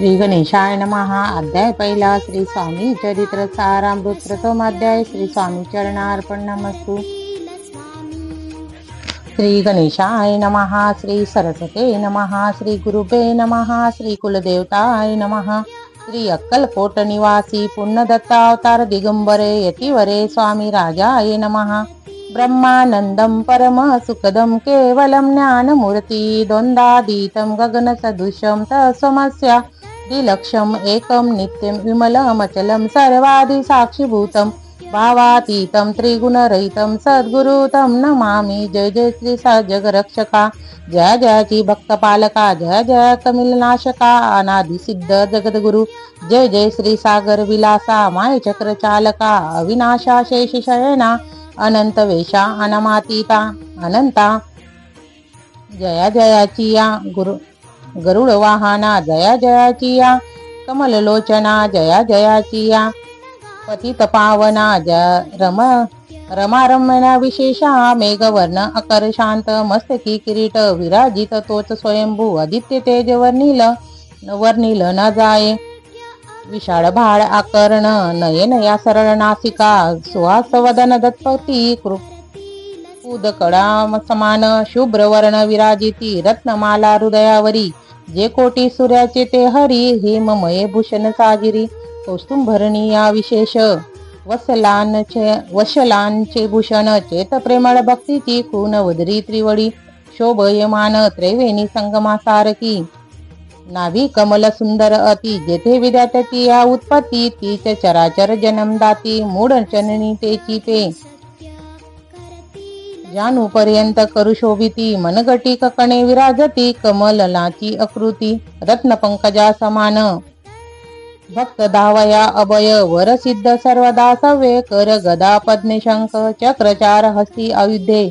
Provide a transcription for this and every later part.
श्री गणेशाय नमहा अध्याय पहिला श्री स्वामी चरित्र सारामृत प्रथम अध्याय श्री स्वामी चरणार्पण नमस्तु श्री गणेशाय नमहा श्री सरस्वते नमहा श्री गुरुबे नमहा श्री कुलदेवताय नमहा श्री अक्कलकोट निवासी पुण्यदत्तावतार दिगंबरे यतिवरे स्वामी राजाय नमहा ब्रह्मानन्दं परमसुखदं केवलं ज्ञानमूर्ति द्वन्द्वादीतं गगनसदृशं तस्वमस्या दिलक्षम् एकं नित्यं विमलमचलं सर्वादिसाक्षिभूतं भावातीतं त्रिगुणरहितं सद्गुरुतं नमामि। जय जय श्री सा जगरक्षका। जय जयाची भक्तपालका। जय जय कमिलनाशका। अनादिसिद्ध जगद्गुरु। जय जय श्री सागर विलासा। माय चक्र चालका अविनाशा शेषशयना अनंत वेशा अनमातीता। अनंता। जया जयाची या गुरु गरुड वाहना जया जयाची या कमललोचना जया जयाची या पतित पावना जय रम रमारम्यना विशेषा मेघवर्ण अकर शांत मस्तकी किरीट विराजित तोच स्वयंभू आदित्य तेज वर्णिल वर्णिल न जाये। विशाळ भाळ आकर्ण नयन या सरळ नासिका सुहास वदन दत्पती कृप समान शुभ्र वर्ण विराजिती रत्नमाला हृदयावरी. जे कोटी सूर्याचे ते हरी हेममये भूषण साजिरी कौस्तुंभरणी या विशेष. वसलांचे वशलांचे भूषण चेत प्रेमळ भक्तीची खून वदरी त्रिवडी. शोभयमान त्रैवेणी संगमासारकी नावी कमल सुंदर अति जेथे विद्यार्थी या उत्पत्ती तीच चराचर जनमदाती. मूढ चननी तेची ते जानू करुशोभिती मनगटी ककणे विराजती कमलनाची आकृती रत्नपंकजा समान. भक्त धावया अभय वर सिद्ध सर्वदा सव्य कर गदा पद्मशंख चक्रचार हस्ती आयुधे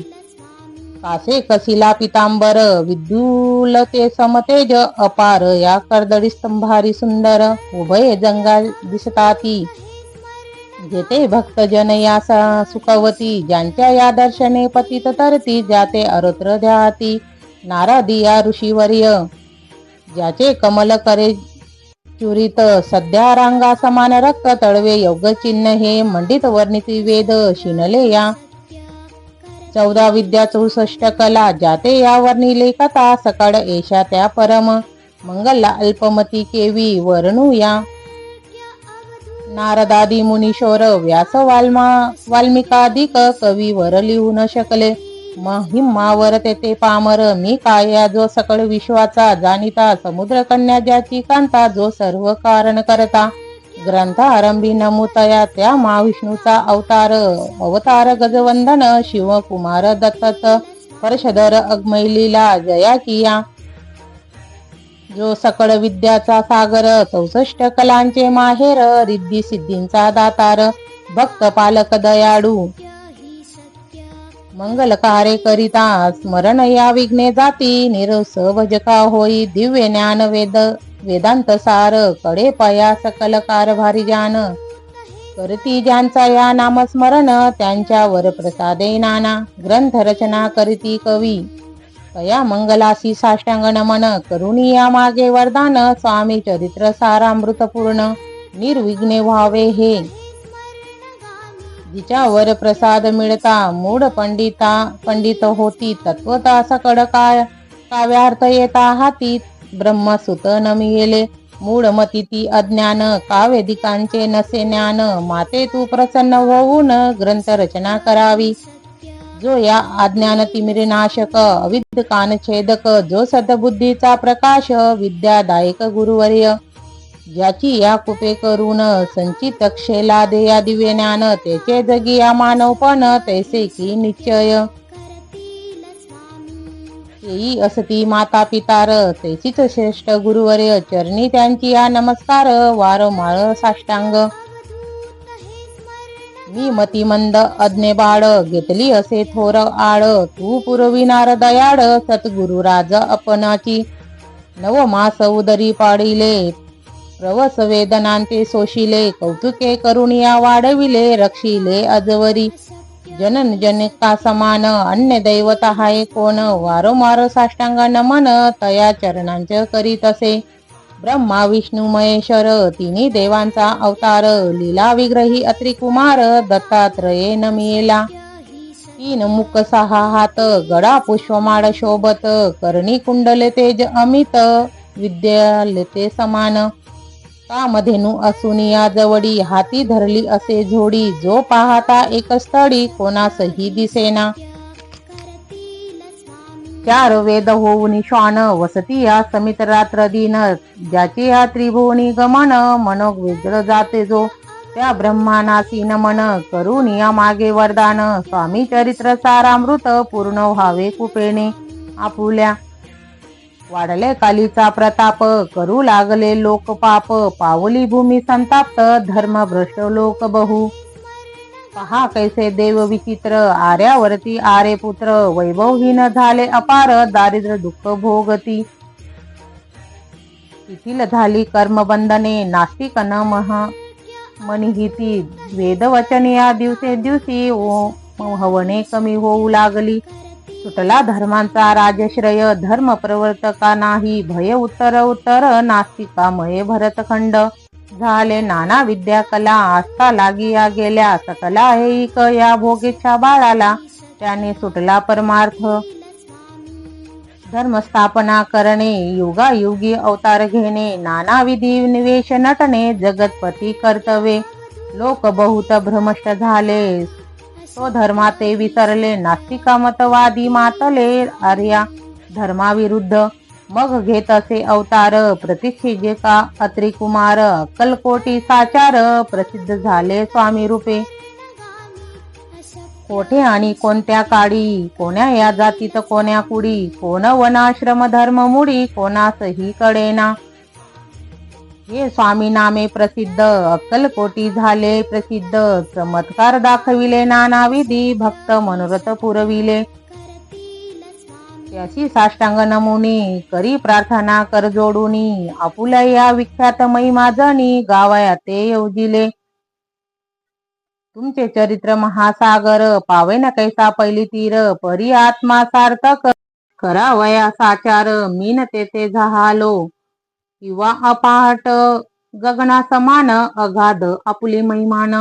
कासे कसिला पितांबर विद्युलते समतेज अपार या कर्दळी स्तंभारी सुंदर उभय जंगा दिसताती. जेते भक्तजन या सुखवती ज्यांच्या या दर्शने पतित तरती जाते अरुत्र ध्याती नारदी या ऋषीवर्य. ज्याचे कमल करे चुरित सध्या रांगा समान रक्त तळवे योग चिन्ह हे मंडित वर्णिती वेद शिनले या. चौदा विद्या चौसष्ट कला जाते या वर्णिले कथा सकाळ एशा त्या परम मंगला अल्पमती केवी वर्णू या. नारदादी मुनीशोर व्यास वाल्मा वाल्मिकाधिक कवी वर लिहू न शकले. महिमावर तेथे पामर. मी काया जो सकळ विश्वाचा जाणिता समुद्र कन्या ज्याची कांता जो सर्व कारण करता. ग्रंथ आरंभी नमुतया त्या महाविष्णूचा अवतार. अवतार गजवंदन शिवकुमार दत्तत. परशदर अग्मैलीला जया किया. जो सकळ विद्याचा सागर चौसष्ट कलांचे माहेर रिद्धी सिद्धींचा दातार भक्त पालक दयाळू. मंगल कार्य करिता स्मरण या विघ्ने जाती निरस भजका होई दिव्य ज्ञान वेद वेदांत सारकडे पया सकल कारभारी जान करती ज्यांचा या नामस्मरण त्यांच्यावर प्रसादे नाना ग्रंथ रचना करती कवी. तया मंगलासी साष्टांग नमन करुणी या मागे वरदान स्वामी चरित्र सारा मृतपूर्ण निर्विघ्ने व्हावे हे. जिच्यावर प्रसाद मिळता मूढ पंडिता पंडित होती तत्वता सकड काय काव्यार्थ येता हाती ब्रह्मसुत न मिळेले ती अज्ञान कावेदिकांचे नसे ज्ञान माते तू प्रसन्न होऊन ग्रंथ रचना करावी. जो या अज्ञान तिमिरे नाशक अविद्य कान छेदक जो सदबुद्धीचा प्रकाश विद्यादायक गुरुवर्य. ज्याची या कुपे करून संचित क्षेला देया दिव्य ज्ञान त्याचे जगी या मानवपण तैसे की निश्चय. तेई असती माता पितार तैचीच श्रेष्ठ गुरुवर्य चरणी त्यांची या नमस्कार वारंवार साष्टांग. मी मतिमंद अज्ञे बाळ घेतली असे थोर आळ. तू पुरविनार दयाळ सद्गुरु राज अपनाची. नवमास उदरी पाडिले प्रवस वेदनांते सोशिले. कौतुके करुणिया वाढविले रक्षिले अजवरी. जनन जनका समान अन्य दैवत हाय कोण? वारंवार साष्टांग नमन तया चरणांच करीत असे. ब्रह्मा विष्णू महेश्वर तिन्ही देवांचा अवतार लीला विग्रही अत्री कुमार दत्तात्रये नमियेला तीन मुख सहा हात गडा पुष्पमाळ शोभत करणी कुंडले तेज अमित विद्यालते समान. कामधेनू असुनी या जवडी हाती धरली असे झोडी जो पाहता एक स्थळी कोणासही दिसेना. चार वेद होऊन श्वान वसती या समित रात्र दिन. ज्याची या त्रिभुवनी गमन मनोग वेगळ जाते जो. त्या ब्रह्मानासी नमन करून या मागे वरदान. स्वामी चरित्र सारामृत पूर्ण व्हावे कुपेने. आपुल्या वाढले कालीचा प्रताप करू लागले लोक पाप पावली भूमी संताप्त धर्म भ्रष्ट लोक बहु पहा कैसे देव विचित्र आर्यावरती आरे पुत्र वैभवहीन झाले अपार दारिद्र दुःख भोगती. शिथिल झाली कर्मबंधने नास्तिक न महा. मनिहिती वेदवचने या दिवसे दिवशी ओ हवणे कमी होऊ लागली. सुटला धर्मांचा राजश्रय धर्म प्रवर्तका नाही भय उत्तर उत्तर नास्तिकामये भरतखंड. झाले. नाना विद्या कला आस्था लागिया गेल्या. सकला ऐक या भोगेच्या बाळाला. त्याने सुटला परमार्थ. धर्मस्थापना करणे युगायुगी अवतार घेणे नाना विधी निवेश नटणे जगतपती कर्तव्ये. लोक बहुत भ्रमष्ट झाले. तो धर्माते विसरले. नास्तिका मतवादी मातले. आर्या धर्माविरुद्ध मग घेत असे अवतार प्रतीक्षे का कुमार. अक्कलकोटी साचार प्रसिद्ध झाले स्वामी रूपे. कोठे आणि कोणत्या काळी कोण्या या जातीत कोण्या कुडी? कोण वनाश्रम धर्म मुडी? कोणासही कडेना हे स्वामी नामे प्रसिद्ध. अक्कलकोटी झाले प्रसिद्ध. चमत्कार दाखविले नाना विधी. भक्त मनोरथ पुरविले. त्याची साष्टांग नमुनी करी प्रार्थना कर जोडूनी आपुल्या या विख्यात महिमा जणी गावाया ते येऊजिले. तुमचे चरित्र महासागर पावे न कैसा पहिली तीर परी आत्मा सार्थक करावया साचार मीन तेथे झालो. किंवा अपाहट गगना समान अगाध आपुली महिमान.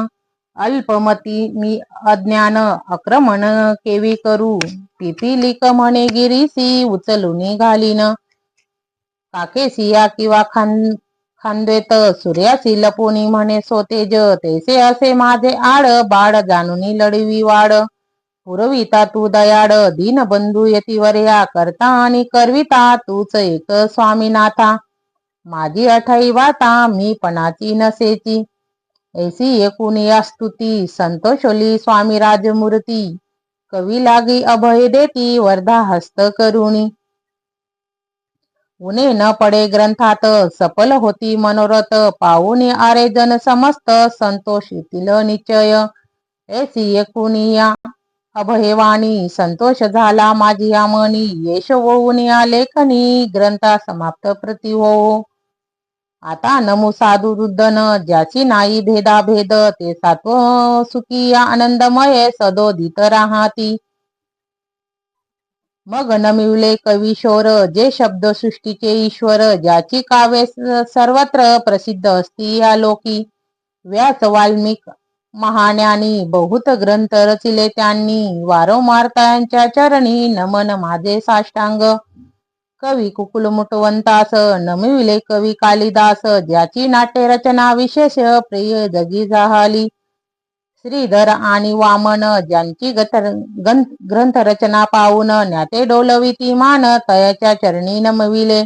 अल्पमती मी अज्ञान आक्रमण केवी करू? पिपिलिक म्हणे गिरीसी उचलून घालीन. काकेसिया किंवा खान खांदेत सूर्यासी लपोनी म्हणे सोतेज तैसे असे माझे आड बाड जाणूनी लढवी वाड. पुरविता तू दयाड दीन बंधू यतिवर्या करता आणि करविता तूच एक स्वामीनाथा. माझी अठाई वाता मी पणाची नसेची. ऐसी एकुनिया स्तुती संतोषोली स्वामी राजमूर्ती. कवी लागी अभय देती वर्धा हस्त करुणी. उने न पडे ग्रंथात सफल होती मनोरथ. पाहुणे आरे जन समस्त संतोषीतील निश्चय. ऐसी एकुनिया अभयवाणी संतोष झाला माझी आमणी यश होऊन या लेखनी ग्रंथा समाप्त प्रति हो. आता नमू साधू रुदन ज्याची नाही भेदा भेद ते सात्व सुखी आनंदमय सदोदित राहती. मग नमिवले कविशोर जे शब्द सृष्टीचे ईश्वर ज्याची काव्य सर्वत्र प्रसिद्ध असती या लोकी. व्यास वाल्मिक महाज्ञानी बहुत ग्रंथ रचिले त्यांनी. वारंवार त्यांच्या चरणी नमन माझे साष्टांग. कवी कुकुल मुटवंतास नमिविले कवी कालिदास ज्याची नाट्य रचना विशेष प्रिय जगी झाली. श्रीधर आणि वामन ज्यांची ग्रंथ रचना पाहून ज्ञाते डोलविती मान तयाच्या चरणी नमविले.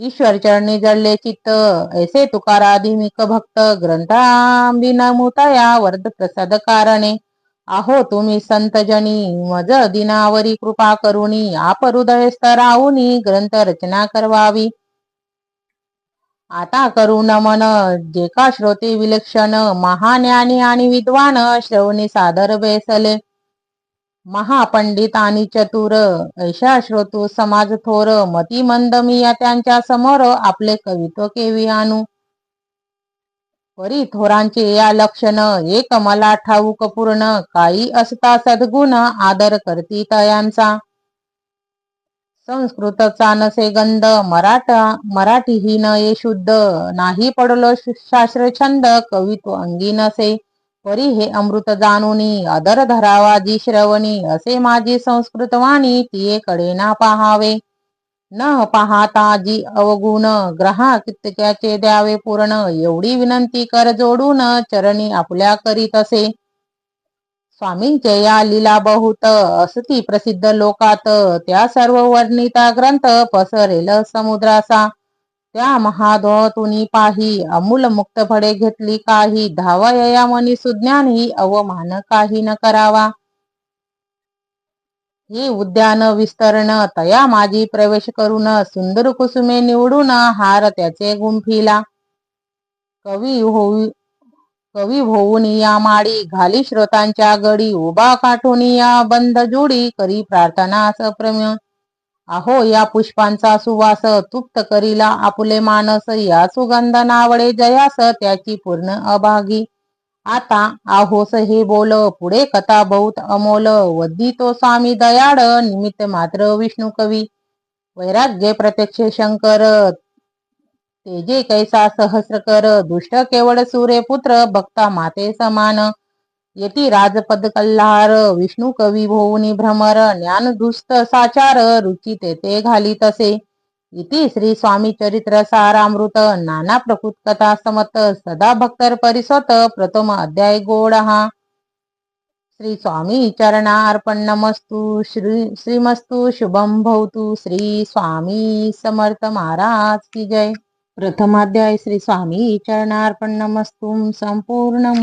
ईश्वर चरणी जडले चित्त ऐसे तुकाराधिमिक भक्त ग्रंथांबिनमुतया वर्ध प्रसाद कारणे. आहो तुम्ही संतजनी मज दिनावरी कृपा करुणी आप हृदय ग्रंथ रचना करवावी. आता करू नमन जे का श्रोते विलक्षण महाज्ञानी आणि विद्वान श्रवणी सादर बेसले महापंडित आणि चतुर ऐशा श्रोतू समाज थोर मती मंद मिया त्यांच्यासमोर आपले कवित्व केवी आणू. परी थोरांचे या लक्षण एक मला ठाऊक पूर्ण काही असता सद्गुण आदर करती तयांचा. संस्कृतचा नसे गंध मराठा मराठी न ये शुद्ध नाही पडलो शास्त्र छंद कवित्व अंगी नसे. परी हे अमृत जाणूनी अदर धरावा जी श्रवणी असे माझी संस्कृत वाणी तिये कडे ना पाहावे. न पाहता जी अवगुण ग्रहा कित्याचे द्यावे पूर्ण एवढी विनंती कर जोडून चरणी आपल्या करीत असे. स्वामींचे या लीला बहुत असती प्रसिद्ध लोकात त्या सर्व वर्णिता ग्रंथ पसरेल समुद्रासा त्या महाधोतुनी पाही अमूल मुक्त फडे घेतली काही धावया मनी सुज्ञान ही अवमान काही न करावा. ही उद्यान विस्तरण तया माझी प्रवेश करून सुंदर कुसुमे निवडून हार त्याचे गुंफिला. कवी होई कवी होऊन या माडी घाली श्रोतांच्या गडी उभा काठून या बंद जोडी करी प्रार्थना सप्रम अहो या पुष्पांचा सुवास तुप्त करीला आपुले मानस या सुगंध नावडे जयास त्याची पूर्ण अभागी. आता आहोस हे बोल पुढे कथा बहुत अमोल. वद्दी तो स्वामी दयाळ निमित्त मात्र विष्णू कवी. वैराग्य प्रत्यक्ष शंकर तेजे कैसा सहस्र कर. दुष्ट केवळ सूर्य पुत्र भक्ता माते समान. येती राजपद कल्हार विष्णू कवी भोवनी भ्रमर. ज्ञान दुस्त साचार रुची तेथे घाली तसे. इति श्री स्वामी चरित्र सारामृत नाना प्रकृत कथा समत सदा भक्तर परिसत प्रथम अध्याय गोड। हा श्री स्वामी चरणार्पण नमस्तु श्री श्रीमस्तु शुभम भवतु। श्री स्वामी समर्थ महाराज की जय। प्रथमाध्याय श्री स्वामी चरणार्पण नमस्तु संपूर्ण